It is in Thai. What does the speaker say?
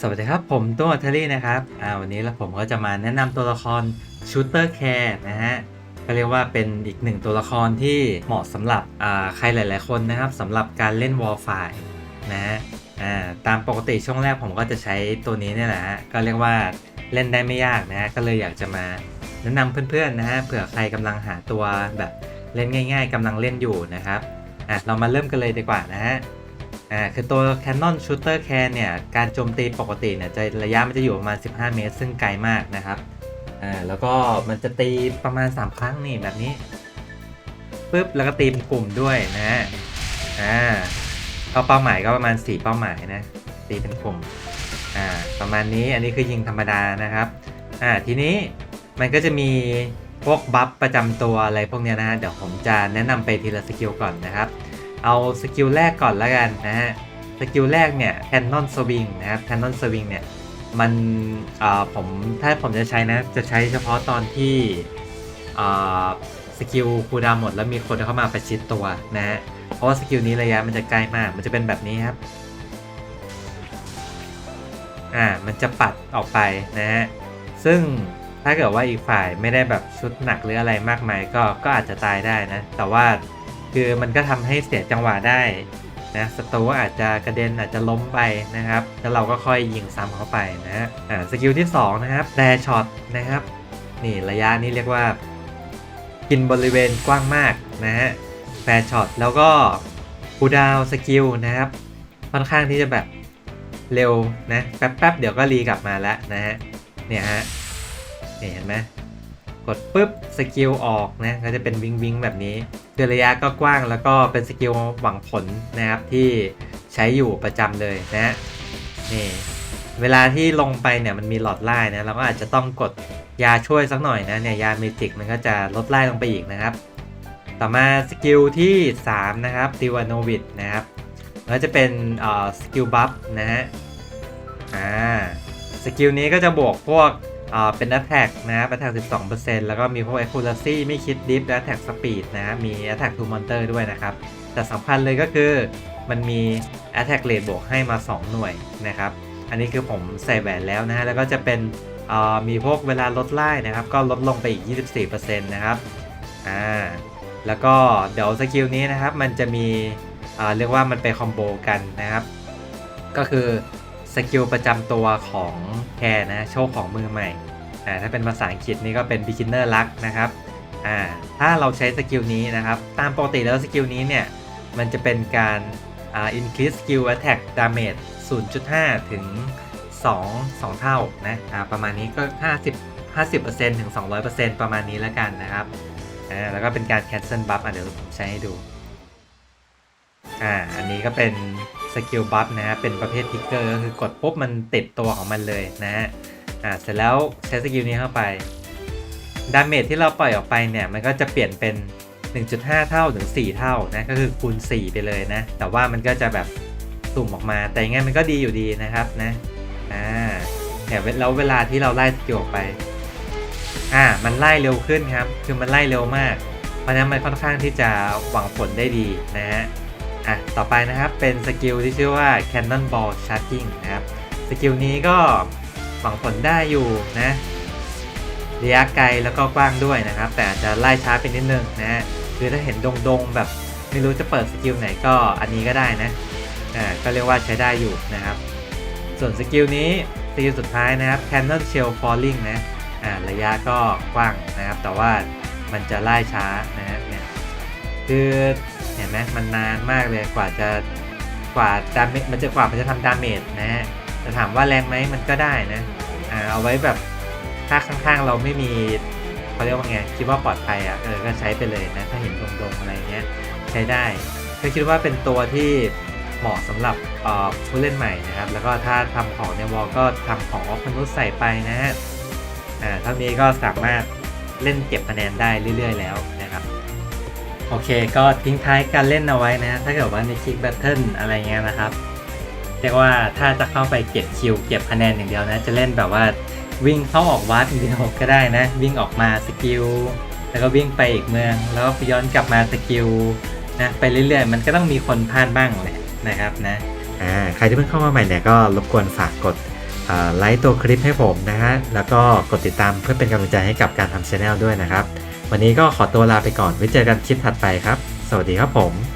สวัสดีครับ ผมตัวอัทลี่นะครับอ่าวันนี้แล้วผมก็จะมาแนะนำตัวละครชูเตอร์แคร์นะฮะก็เรียกว่าเป็นอีกหนึ่งตัวละครที่เหมาะสำหรับอ่าใครหลาย ๆ คนนะครับสำหรับการเล่นวอลไฟนะฮะอ่าตามปกติช่วงแรกผมก็จะใช้ตัวนี้เนี่ยแหละฮะก็เรียกว่าเล่นได้ไม่ยากนะฮะก็เลยอยากจะมาแนะนำเพื่อน ๆ นะฮะเผื่อใครกำลังหาตัวแบบเล่นง่าย ๆกำลังเล่นอยู่นะครับอะเรามาเริ่มกันเลยดีกว่านะฮะ อ่าคือตัว Canon Shooter Can เนี่ยการโจมตีปกติเนี่ยจะระยะมันจะอยู่ประมาณ 15 เมตร ซึ่งไกลมากนะครับอ่าแล้วก็มันจะตีประมาณ 3 ครั้งนี่แบบนี้ปึ๊บแล้วก็ตีเป็นกลุ่มด้วยนะอ่าเข้าเป้าหมายก็ประมาณ 4 เป้าหมายนะตีเป็นกลุ่มอ่าประมาณนี้อันนี้คือยิงธรรมดานะครับอ่าทีนี้มันก็จะมีพวกบัฟประจำตัวอะไรพวกเนี้ยนะฮะเดี๋ยวผมจะแนะนำไปทีละสกิลก่อนนะครับ เอาสกิลแรกก่อนล้วกันนะฮะ สกิลแรกเนี่ย Cannon Swing นะครับ Cannon Swing เนี่ยมันอ่าผมถ้าผมจะใช้นะจะใช้เฉพาะตอนที่อ่าสกิลคูดาหมดแล้วมีคนเข้ามาประชิดตัวนะฮะ เพราะว่าสกิลนี้ระยะมันจะใกล้มาก มันจะเป็นแบบนี้ครับ อ่า มันจะปัดออกไปนะฮะ ซึ่งถ้าเกิดว่าอีกฝ่ายไม่ได้แบบชุดหนักหรืออะไรมากมายก็ก็อาจจะตายได้นะ แต่ว่า คือมันก็ทำให้เสียจังหวะได้นะศัตรูอาจจะกระเด็นอาจจะล้มไปนะครับ แล้วเราก็ค่อยยิงซ้ำเข้าไปนะฮะอ่าสกิลที่ 2 นะครับแดช็อตนะครับ นี่ระยะนี้เรียกว่า กินบริเวณกว้างมากนะฮะแฟร์ช็อตแล้วก็คูดาวสกิลนะครับ ค่อนข้างที่จะแบบเร็วนะ แป๊บๆ เดี๋ยวก็รีกลับมาแล้วนะฮะเนี่ยฮะเห็นไหม กดปุ๊บสกิลออกนะก็จะเป็นวิงวิงแบบนี้คือระยะก็กว้างแล้วก็เป็นสกิลหวังผลนะครับที่ใช้อยู่ประจำเลยนะฮะนี่เวลาที่ลงไปเนี่ยมันมีหลอดไล่นะเราก็อาจจะต้องกดยาช่วยสักหน่อยนะเนี่ยยาเมจิกมันก็จะลดไล่ลงไปอีกนะครับ ต่อมาสกิลที่ 3 นะครับติวานโนวิดนะครับก็จะเป็นสกิลบัฟนะฮะอ่าสกิลนี้ก็จะบวกพวก อ่าเป็น Attack นะครับ Attack 12%แล้วก็มีพวก Accuracy ไม่คิด Dip และ Attack Speed นะ มี Attack to Monster ด้วยนะครับ แต่สำคัญเลยก็คือมันมี Attack Rate บวกให้มา 2 หน่วยนะครับ อันนี้คือผมใส่แหวนแล้วนะฮะ แล้วก็จะเป็นมีพวกเวลาลดไล่นะครับ ก็ลดลงไปอีก 24%นะครับ อ่า แล้วก็เดี๋ยวสกิลนี้นะครับ มันจะมีเรียกว่ามันไปคอมโบกันนะครับ ก็คือ สกิลประจำตัวของแคร์นะโชคของมือใหม่อ่าถ้าเป็นภาษาอังกฤษนี่ก็เป็น beginner luck นะครับอ่าถ้าเราใช้สกิลนี้นะครับ ตามปกติแล้วสกิลนี้เนี่ย มันจะเป็นการอ่า increase skill attack damage 0.5 ถึง 2 2 เท่านะอ่าประมาณนี้ก็ 50 50%ถึง 200%ประมาณนี้แล้วกันนะครับอ่าแล้วก็เป็นการ cancel buff อะเดี๋ยวผมใช้ให้ดูอ่าอันนี้ก็เป็น สกิลบัฟนะฮะเป็นประเภททิกเกอร์ก็คือกดปุ๊บมันติดตัวของมันเลยนะฮะอ่าเสร็จแล้วใช้สกิลนี้เข้าไปดาเมจที่เราปล่อยออกไปเนี่ยมันก็จะเปลี่ยนเป็น 1.5 เท่าถึง 4 เท่านะก็คือคูณ 4 ไปเลยนะ แต่ว่ามันก็จะแบบสุ่มออกมาแต่ยังไงมันก็ดีอยู่ดีนะครับนะอ่าแต่แล้วเวลาที่เราไล่สกิลออกไปอ่ามันไล่เร็วขึ้นครับ คือมันไล่เร็วมาก เพราะนั้นมันค่อนข้างที่จะหวังผลได้ดีนะฮะ อะต่อไปนะครับเป็นสกิลที่ชื่อว่า Cannonball Charging นะครับสกิลนี้ก็หวังผลได้อยู่นะระยะไกลแล้วก็กว้างด้วยนะครับ แต่อาจจะไล่ช้าไปนิดนึงนะคือถ้าเห็นดงๆแบบไม่รู้จะเปิดสกิลไหนก็อันนี้ก็ได้นะอ่าก็เรียกว่าใช้ได้อยู่นะครับ ส่วนสกิลนี้สกิลสุดท้ายนะครับ Cannon Shell Falling นะอ่าระยะก็กว้างนะครับ แต่ว่ามันจะไล่ช้านะฮะเนี่ยคือ เห็นไหมมันนานมากเลยกว่าจะกว่าดาเมจมันจะกว่ามันจะทำดาเมจนะฮะแต่ถามว่าแรงไหมมันก็ได้นะอ่าเอาไว้แบบถ้าข้างๆเราไม่มีเขาเรียกว่าไงคิดว่าปลอดภัยอะเออก็ใช้ไปเลยนะถ้าเห็นตรงๆอะไรเงี้ยใช้ได้ก็คิดว่าเป็นตัวที่เหมาะสำหรับผู้เล่นใหม่นะครับ แล้วก็ถ้าทำของในวอลก็ทำของออฟมนุษย์ใส่ไปนะฮะอ่าเท่านี้ก็สามารถเล่นเก็บคะแนนได้เรื่อย ๆ แล้ว โอเค ก็ทิ้งท้ายการเล่นเอาไว้นะ ถ้าเกิดว่าในคลิกแบทเทิลอะไรเงี้ยนะครับ เรียกว่าถ้าจะเข้าไปเก็บคิว เก็บคะแนนอย่างเดียวนะ จะเล่นแบบว่าวิ่งเข้าออกวาร์ปอย่างเดียวก็ได้นะ วิ่งออกมาสกิล แล้วก็วิ่งไปอีกเมือง แล้วก็ย้อนกลับมาสกิลนะไปเรื่อยๆ มันก็ต้องมีคนพลาดบ้างแหละนะครับนะอ่าใครที่เพิ่งเข้ามาใหม่เนี่ยก็รบกวนฝากกดไลค์ตัวคลิปให้ผมนะฮะแล้วก็กดติดตามเพื่อเป็นกำลังใจให้กับการทำช anel ด้วยนะครับ วันนี้ก็ขอตัวลาไปก่อนไว้เจอกันคลิปถัดไปครับ สวัสดีครับผม